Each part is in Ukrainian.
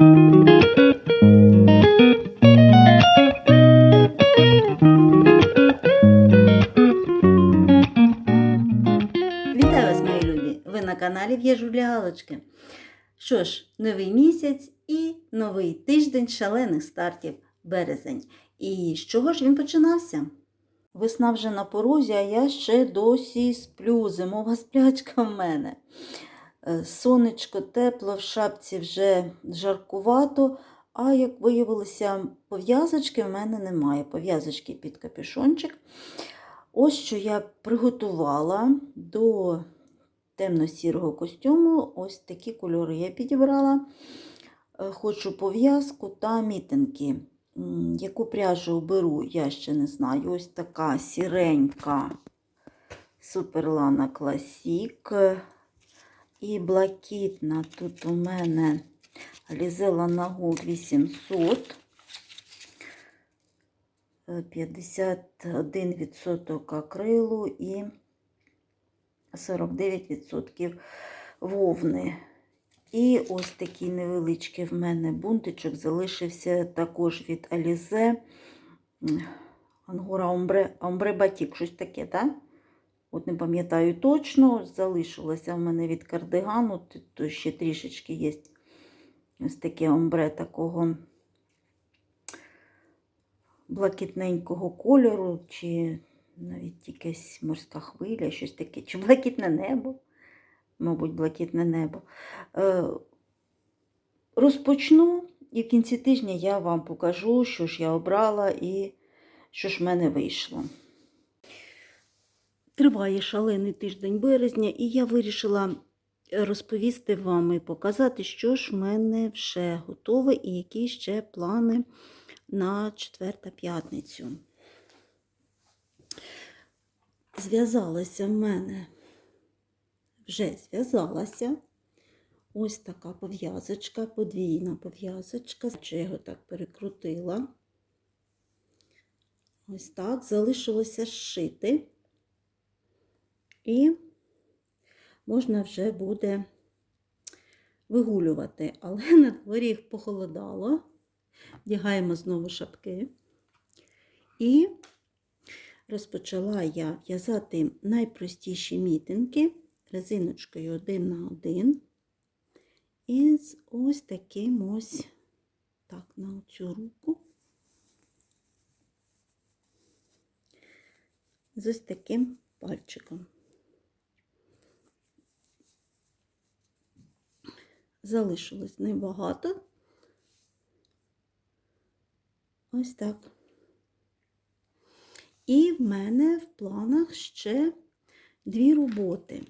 Вітаю вас, мої любі! Ви на каналі В'єжулі Галочки. Що ж, новий місяць і новий тиждень шалених стартів березень. І з чого ж він починався? Весна вже на порозі, а я ще досі сплю. Зимова сплячка в мене. Е, Сонечко тепло, в шапці вже жаркувато, а як виявилося, пов'язочки в мене немає. Пов'язочки під капюшончик. Ось що я приготувала до темно-сірого костюму. Ось такі кольори я підібрала. Е, Хочу пов'язку та мітинки. Яку пряжу беру, я ще не знаю. Ось така сіренька Суперлана Класік. І блакитна. Тут у мене Лізела Нагул 800. Е, 51% акрилу і 49% вовни. І ось такий невеличкий в мене бунтичок залишився також від. М, Ангора Омбре, Омбре Батік, щось таке, так? От не пам'ятаю точно, залишилося в мене від кардигану, тут ще трішечки є ось таке омбре такого блакитненького кольору, чи навіть якась морська хвиля, щось таке, чи блакитне небо, мабуть, блакитне небо. Е, розпочну і в кінці тижня я вам покажу, що ж я обрала і що ж в мене вийшло. Триває шалений тиждень березня, і я вирішила розповісти вам і показати, що ж в мене вже готове і які ще плани на четверта п'ятницю. Зв'язалася в мене, вже зв'язалася ось така пов'язочка, подвійна пов'язочка. Я його так перекрутила. Ось так, залишилося зшити. І можна вже буде вигулювати. Але на дворі похолодало. Вдягаємо знову шапки. І розпочала я в'язати найпростіші мітинки резиночкою один на один. І з ось таким ось так, на цю руку. З ось таким пальчиком. Залишилось небагато. Ось так. І в мене в планах ще дві роботи.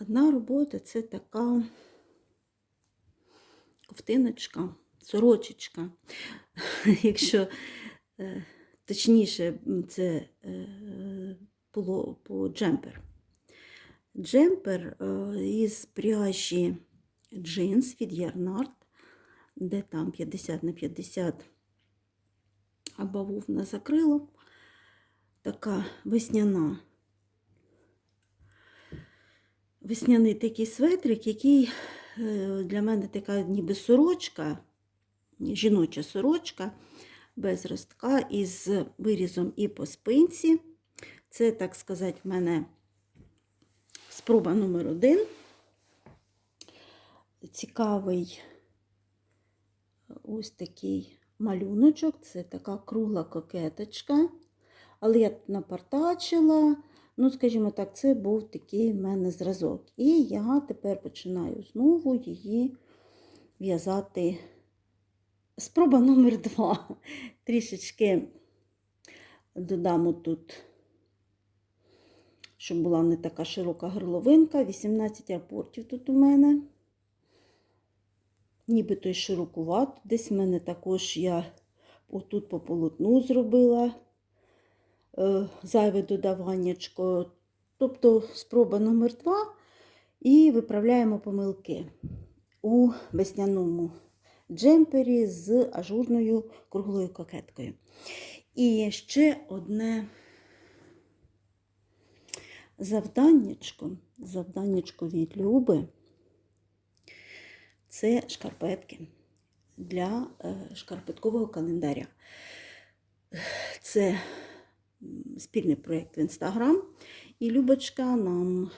Одна робота це така ковтиночка, сорочечка. Якщо е, точніше, це е, було по джемпер. Джемпер е, із пряжі джинс від Ярнард, де там 50 на 50 бавовна закрило. Така весняна. Весняний такий светрик, який е, для мене така ніби сорочка, жіноча сорочка без ростка із вирізом і по спинці. Це, так сказати, в мене спроба номер один. Цікавий ось такий малюночок. Це така кругла кокеточка. Але я напартачила. Ну, скажімо так, це був такий в мене зразок. І я тепер починаю знову її в'язати. Спроба номер два. Трішечки додамо тут, щоб була не така широка горловинка. 18 апортів тут у мене. Нібито й широкувато. Десь в мене також я отут по полотну зробила е, зайве додаваннячко. Тобто спроба номер два. І виправляємо помилки у весняному джемпері з ажурною круглою кокеткою. І ще одне завданнячко, завданнячко від Люби. Це шкарпетки для е, шкарпеткового календаря. Це спільний проєкт в Інстаграм. І Любочка нам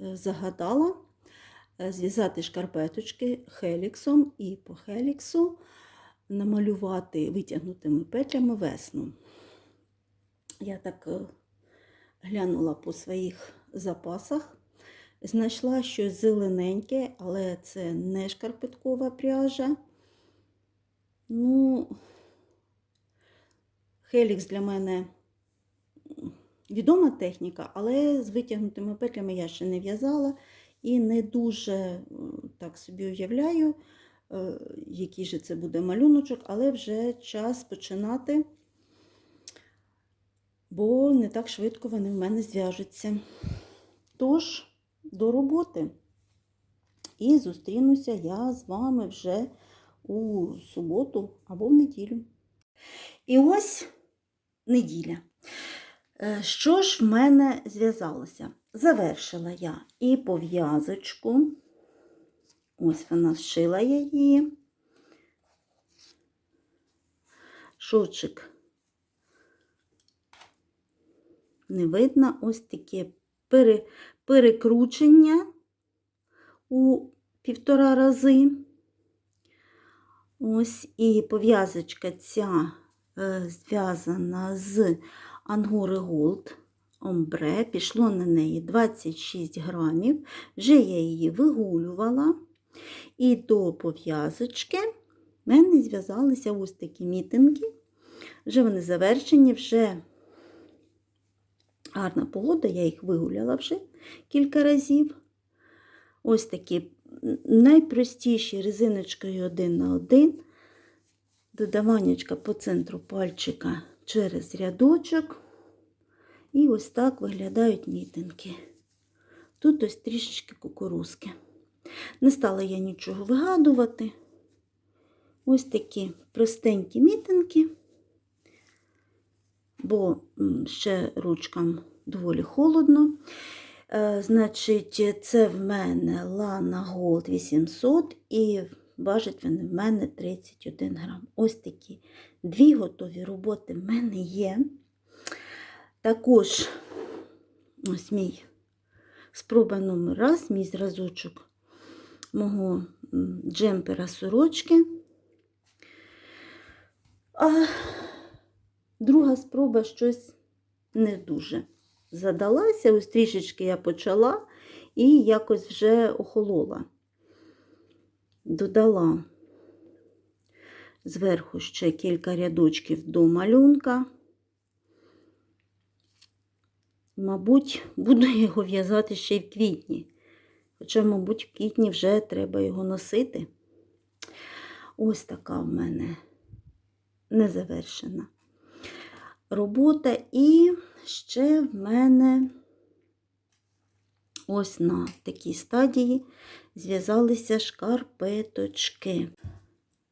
е, загадала е, зв'язати шкарпеточки хеліксом і по хеліксу намалювати витягнутими петлями весну. Я так глянула по своїх запасах, знайшла щось зелененьке, але це не шкарпеткова пряжа. Ну, Хелікс для мене відома техніка, але з витягнутими петлями я ще не в'язала і не дуже так собі уявляю, е, який же це буде малюночок, але вже час починати, бо не так швидко вони в мене зв'яжуться. Тож, до роботи. І зустрінуся я з вами вже у суботу або в неділю. І ось неділя. Е, Що ж в мене зв'язалося? Завершила я і пов'язочку. Ось вона зшила її. Шовчик не видно. Ось таке пере, перекручення у півтора рази. Ось і пов'язочка ця е, зв'язана з Ангори Голд Омбре. Пішло на неї 26 грамів. Вже я її вигулювала. І до пов'язочки в мене зв'язалися ось такі мітинги. Вже вони завершені, вже гарна погода, я їх вигуляла вже кілька разів. Ось такі найпростіші резиночкою один на один. Додаваннячка по центру пальчика через рядочок. І ось так виглядають мітинки. Тут ось трішечки кукурузки. Не стала я нічого вигадувати. Ось такі простенькі мітинки, бо ще ручкам доволі холодно. Е, Значить, це в мене Lana Gold 800 і важать вони в мене 31 грам. Ось такі дві готові роботи в мене є. Також ось мій спроба номер раз, мій зразочок мого джемпера сорочки. Друга спроба щось не дуже задалася, ось трішечки я почала і якось вже охолола. Додала зверху ще кілька рядочків до малюнка. Мабуть, буду його в'язати ще й в квітні. Хоча, мабуть, в квітні вже треба його носити. Ось така в мене незавершена робота. І ще в мене ось на такій стадії зв'язалися шкарпеточки.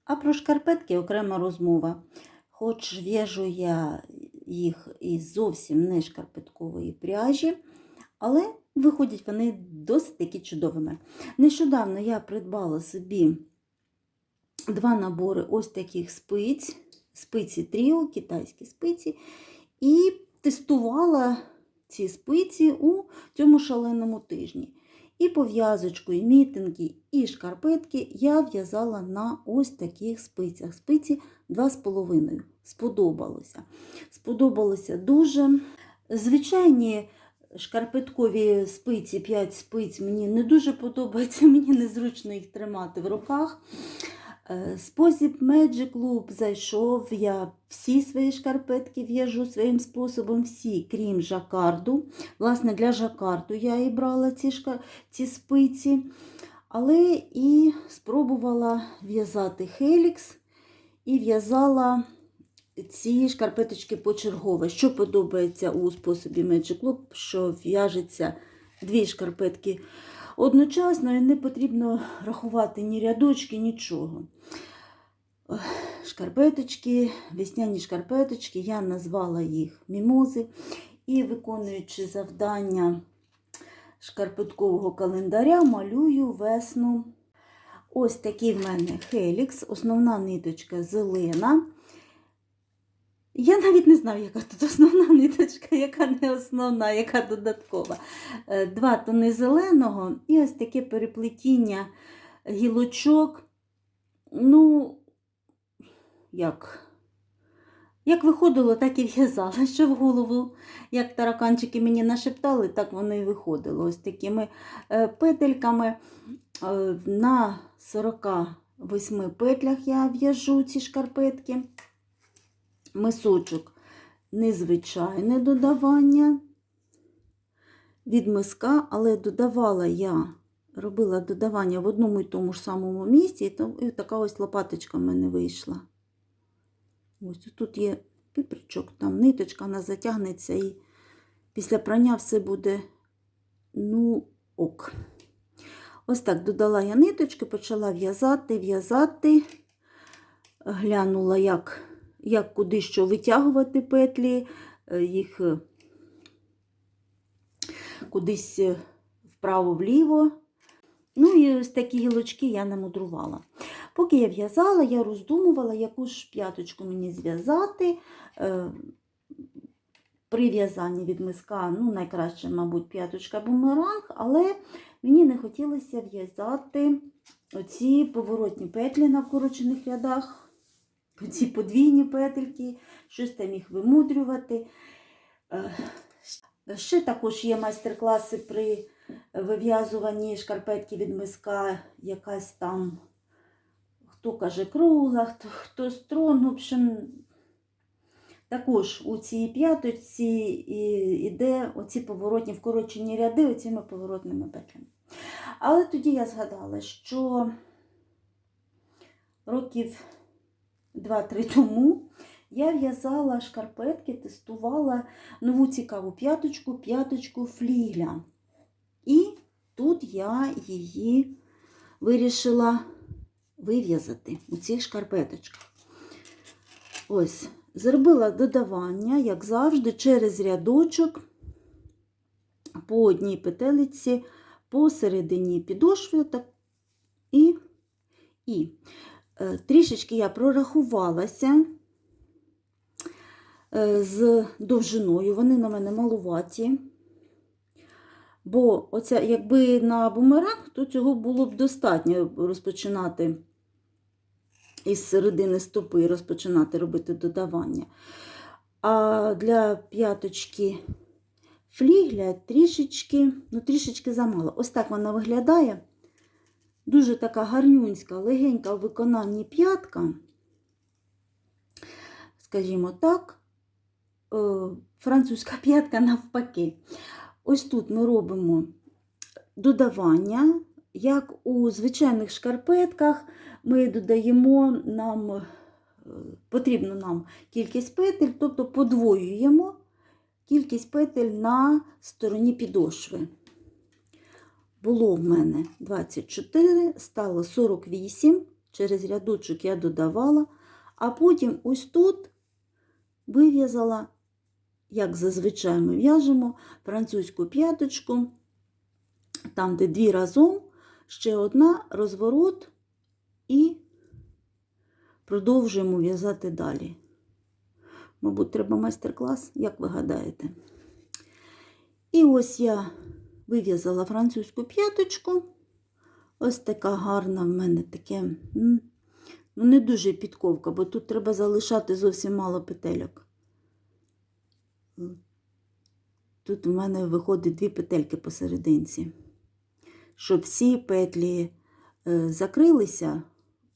А про шкарпетки окрема розмова. Хоч в'яжу я їх із зовсім не шкарпеткової пряжі, але виходять вони досить таки чудовими. Нещодавно я придбала собі два набори ось таких спиць, спиці Тріо, китайські спиці, і тестувала ці спиці у цьому шаленому тижні. І пов'язочку, і мітинги, і шкарпетки я в'язала на ось таких спицях. Спиці 2,5. Сподобалося. Сподобалося дуже. Звичайні шкарпеткові спиці, 5 спиць мені не дуже подобається, мені незручно їх тримати в руках. Е, Спосіб Magic Loop зайшов, я всі свої шкарпетки в'яжу своїм способом, всі, крім жакарду. Власне, для жакарду я і брала ці, шка... ці спиці, але і спробувала в'язати хелікс і в'язала ці шкарпеточки почергово. Що подобається у способі Magic Loop, що в'яжеться дві шкарпетки одночасно не потрібно рахувати ні рядочки, нічого. Шкарпеточки, весняні шкарпеточки, я назвала їх мімози. І виконуючи завдання шкарпеткового календаря, малюю весну Ось такий в мене хелікс, основна ниточка зелена. Я навіть не знаю, яка тут основна ниточка, яка не основна, яка додаткова. Е, Два тони зеленого і ось таке переплетіння гілочок. Ну, як? Як виходило, так і в'язала, що в голову, як тараканчики мені нашептали, так воно і виходило. Ось такими е, петельками. Е, На 48 петлях я в'яжу ці шкарпетки. Мисочок незвичайне додавання від миска, але додавала я, робила додавання в одному і тому ж самому місці, і, така ось лопаточка в мене вийшла. Ось тут є піпричок, там ниточка, вона затягнеться і після прання все буде, ну, ок. Ось так додала я ниточки, почала в'язати, в'язати, глянула, як, як куди що витягувати петлі, е, їх е, кудись е, вправо-вліво. Ну і ось такі гілочки я намудрувала. Поки я в'язала, я роздумувала, яку ж п'яточку мені зв'язати. При в'язанні від миска, ну, найкраще, мабуть, п'яточка бумеранг, але мені не хотілося в'язати оці поворотні петлі на вкорочених рядах, оці подвійні петельки, щось там їх вимудрювати. Е, Ще також є майстер-класи при вив'язуванні шкарпетки від миска, якась там, хто каже, кругла, хто, хто строн, в общем, також у цій п'яточці іде оці поворотні вкорочені ряди оціми поворотними петлями. Але тоді я згадала, що років 2-3 тому я в'язала шкарпетки, тестувала нову цікаву п'яточку, п'яточку флігля. І тут я її вирішила вив'язати у цих шкарпеточках. Ось, зробила додавання, як завжди, через рядочок по одній петелиці, посередині підошви. Так, і, і трішечки я прорахувалася е, з довжиною, вони на мене малуваті. Бо оця, якби на бумеранг, то цього було б достатньо розпочинати із середини стопи, розпочинати робити додавання. А для п'яточки флігля трішечки, ну трішечки замало. Ось так вона виглядає. Дуже така гарнюнська, легенька в виконанні п'ятка. Скажімо так, е, французька п'ятка навпаки. Ось тут ми робимо додавання, як у звичайних шкарпетках ми додаємо нам, е, потрібну нам кількість петель, тобто подвоюємо кількість петель на стороні підошви. Було в мене 24, стало 48, через рядочок я додавала, а потім ось тут вив'язала, як зазвичай ми в'яжемо, французьку п'яточку, там, де дві разом, ще одна розворот і продовжуємо в'язати далі. Мабуть, треба майстер-клас, як ви гадаєте. І ось я вив'язала французьку п'яточку. Ось така гарна в мене таке, ну не дуже підковка, бо тут треба залишати зовсім мало петельок. Тут в мене виходить дві петельки посерединці. Щоб всі петлі е, закрилися,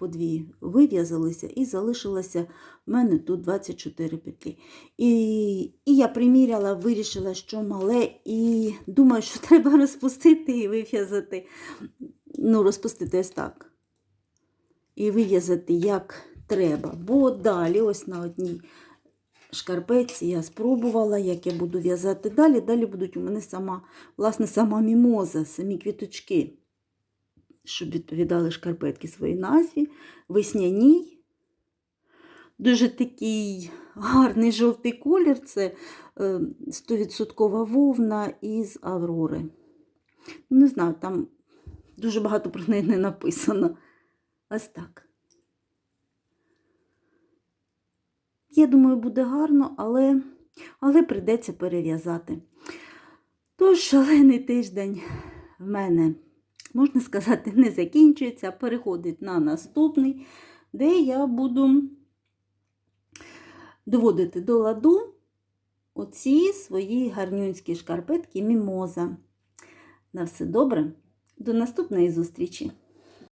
по дві вив'язалися і залишилося в мене тут 24 петлі. І, і я приміряла, вирішила, що мале, і думаю, що треба розпустити і вив'язати. Ну, розпустити ось так. І вив'язати як треба. Бо далі, ось на одній шкарпетці я спробувала, як я буду в'язати далі. Далі будуть у мене сама, власне, сама мімоза, самі квіточки, щоб відповідали шкарпетки своїй назві. Весняній. Дуже такий гарний жовтий колір. Це е, 100% вовна із Аврори. Не знаю, там дуже багато про неї не написано. Ось так. Я думаю, буде гарно, але, але прийдеться перев'язати. Тож шалений тиждень в мене, можна сказати, не закінчується, а переходить на наступний, де я буду доводити до ладу оці свої гарнюнські шкарпетки мімоза. На все добре, до наступної зустрічі!